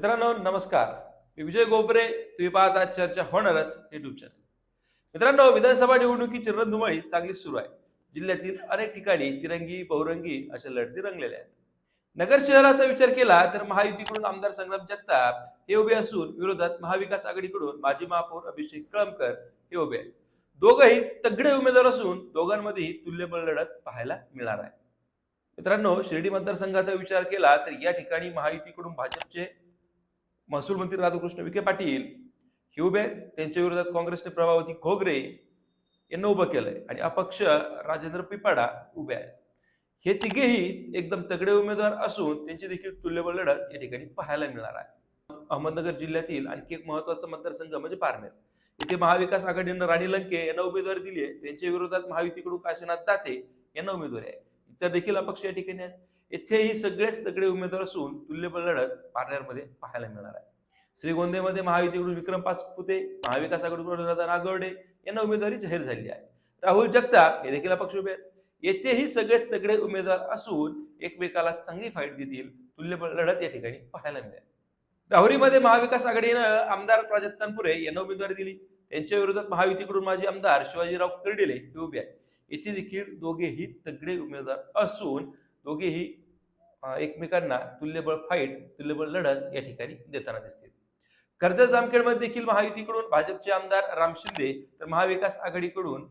मित्रांनो नमस्कार. मी विजय गोबरे तुम्ही पाहता चर्चा होणारच युट्यूब चॅनल मित्रांनो विधानसभा निवडणुकीची रणधुमाळी चांगलीच सुरू आहे. जिल्ह्यातील अनेक ठिकाणी तिरंगी बहुरंगी अशा लढती रंगलेल्या आहेत. नगर शहराचा विचार केला तर महायुतीकडून आमदार संग्राम जगताप हे उभे असून विरोधात महाविकास आघाडीकडून माजी महापौर अभिषेक कळमकर हे उभे आहेत. दोघंही तगडे उमेदवार असून दोघांमध्येही तुल्यबळ लढत पाहायला मिळणार आहे. मित्रांनो शिर्डी मतदारसंघाचा विचार केला तर या ठिकाणी महायुतीकडून भाजपचे महसूल मंत्री राधाकृष्ण विखे पाटील हे उभे त्यांच्या विरोधात काँग्रेसने प्रभावती घोगरे यांना उभं केलंय. आणि अपक्ष राजेंद्र पिपाडा उभे आहेत. हे तिघेही एकदम तगडे उमेदवार असून त्यांची देखील तुल्यबळ लढत या ठिकाणी पाहायला मिळणार आहे. अहमदनगर जिल्ह्यातील आणखी एक महत्त्वाचा मतदारसंघ म्हणजे पारनेर. इथे महाविकास आघाडीनं राणी लंके यांना उमेदवारी दिली आहे. त्यांच्या विरोधात महायुतीकडून काशीनाथ दाते यांना उमेदवारी आहे. इतर देखील अपक्ष या ठिकाणी आहेत. येथेही सगळेच तगडे उमेदवार असून तुल्यबळ लढत पार्लरमध्ये पाहायला मिळणार आहे. श्रीगोंदेमध्ये महायुतीकडून विक्रम पाचपुते महाविकास आघाडीकडून नागवडे यांना उमेदवारी जाहीर झाली आहे. राहुल जगताप हे देखील अपक्ष उभे आहेत. येथेही सगळेच तगडे उमेदवार असून एकमेकाला चांगली फाईट देतील तुल्यबळ लढत या ठिकाणी पाहायला मिळेल. राहुरीमध्ये महाविकास आघाडीनं आमदार प्राजक्त तनपुरे यांना उमेदवारी दिली. त्यांच्या विरोधात महायुतीकडून माजी आमदार शिवाजीराव कर्डिले हे उभे आहेत. येथे देखील दोघेही तगडे उमेदवार असून दोघेही एकमेकांना तुल्यबळ फाईट तुल्यबळ लढत या ठिकाणी देताना दिसतील कर्जत जामखेडमध्ये देखील महायुतीकडून भाजपचे आमदार राम शिंदे तर महाविकास आघाडीकडून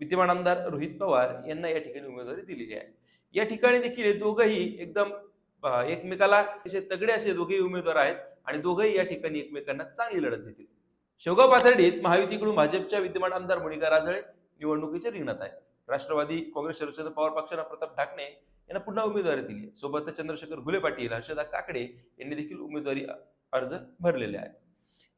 विद्यमान आमदार रोहित पवार यांना या ठिकाणी उमेदवारी दिलेली आहे. या ठिकाणी देखील दोघंही एकदम एकमेकाला असे तगडे असे दोघेही उमेदवार आहेत आणि दोघंही या ठिकाणी एकमेकांना चांगली लढत देतील. शेवगाव पाथर्डीत महायुतीकडून भाजपच्या विद्यमान आमदार मोनिका राजळे निवडणुकीच्या रिंगणात आहे राष्ट्रवादी काँग्रेस शरद पवार पक्षानं प्रताप ढाकणे यांना पुन्हा उमेदवारी दिली सोबतच सोबत चंद्रशेखर घुले पाटील हर्षदा काकडे यांनी देखील उमेदवारी अर्ज भरलेले आहेत.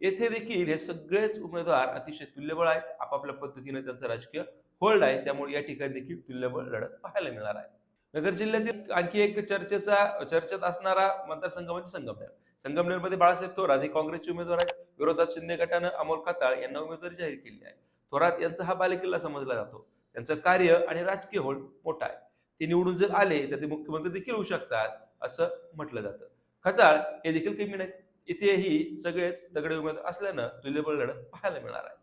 येथे देखील हे सगळेच उमेदवार अतिशय तुल्यबळ आहेत. आपापल्या पद्धतीने त्यांचं राजकीय होल्ड आहे. त्यामुळे या ठिकाणी देखील तुल्यबळ लढत पाहायला मिळणार आहे. नगर जिल्ह्यातील आणखी एक चर्चेचा चर्चेत असणारा मतदारसंघ म्हणजे संगमनेर. संगमनेरमध्ये बाळासाहेब थोरात हे काँग्रेसचे उमेदवार आहेत. विरोधात शिंदे गटानं अमोल काताळ यांना उमेदवारी जाहीर केली आहे. थोरात यांचा हा बालेकिल्ला समजला जातो. त्यांचं कार्य आणि राजकीय होल्ड मोठा आहे. ते निवडून जर आले तर ते मुख्यमंत्री देखील होऊ शकतात असं म्हटलं जातं. खताळ हे देखील कमी नाहीत. इथेही सगळेच तगडे उमेदवार असल्यानं तुल्यबळ लढत पाहायला मिळणार आहे.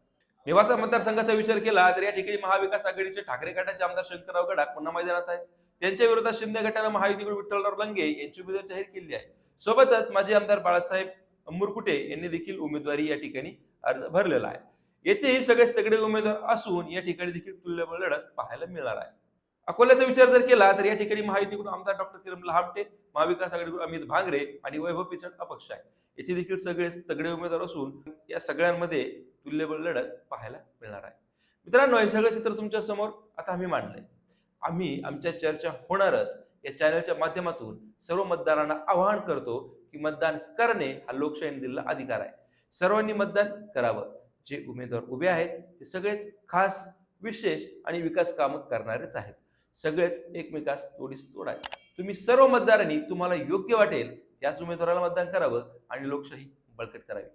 निवासा मतदारसंघाचा विचार केला तर या ठिकाणी महाविकास आघाडीचे ठाकरे गटाचे आमदार शंकरराव गडाख पुन्हा मैदानात आहेत. त्यांच्या विरोधात शिंदे गटानं महायुतीकडे विठ्ठलराव लंगे यांची उमेदवारी जाहीर केली आहे. सोबतच माजी आमदार बाळासाहेब मुरकुटे यांनी देखील उमेदवारी या ठिकाणी अर्ज भरलेला आहे. येथेही सगळेच तगडे उमेदवार असून या ठिकाणी देखील तुल्यबळ लढत पाहायला मिळणार आहे. अकोल्याचा विचार जर केला तर या ठिकाणी महायुतीकडून आमदार डॉक्टर किरण लहामटे महाविकास आघाडीकडून अमित भांगरे आणि वैभव पिचड अपक्ष आहे येथे देखील सगळेच तगडे उमेदवार असून या सगळ्यांमध्ये तुल्यबळ लढत पाहायला मिळणार आहे. मित्रांनो हे सगळं चित्र तुमच्यासमोर. आता आम्ही मांडलंय. आम्ही आमच्या चर्चा होणारच या चॅनलच्या माध्यमातून सर्व मतदारांना आवाहन करतो की मतदान करणे हा लोकशाहीने दिलेला अधिकार आहे. सर्वांनी मतदान करावं. जे उमेदवार उभे आहेत ते सगळेच खास विशेष आणि विकास कामं करणारेच आहेत. सगळेच एकमेकास तोडीस तोड आहे तुम्ही सर्व मतदारांनी तुम्हाला योग्य वाटेल त्याच उमेदवाराला मतदान करावं आणि लोकशाही बळकट करावी.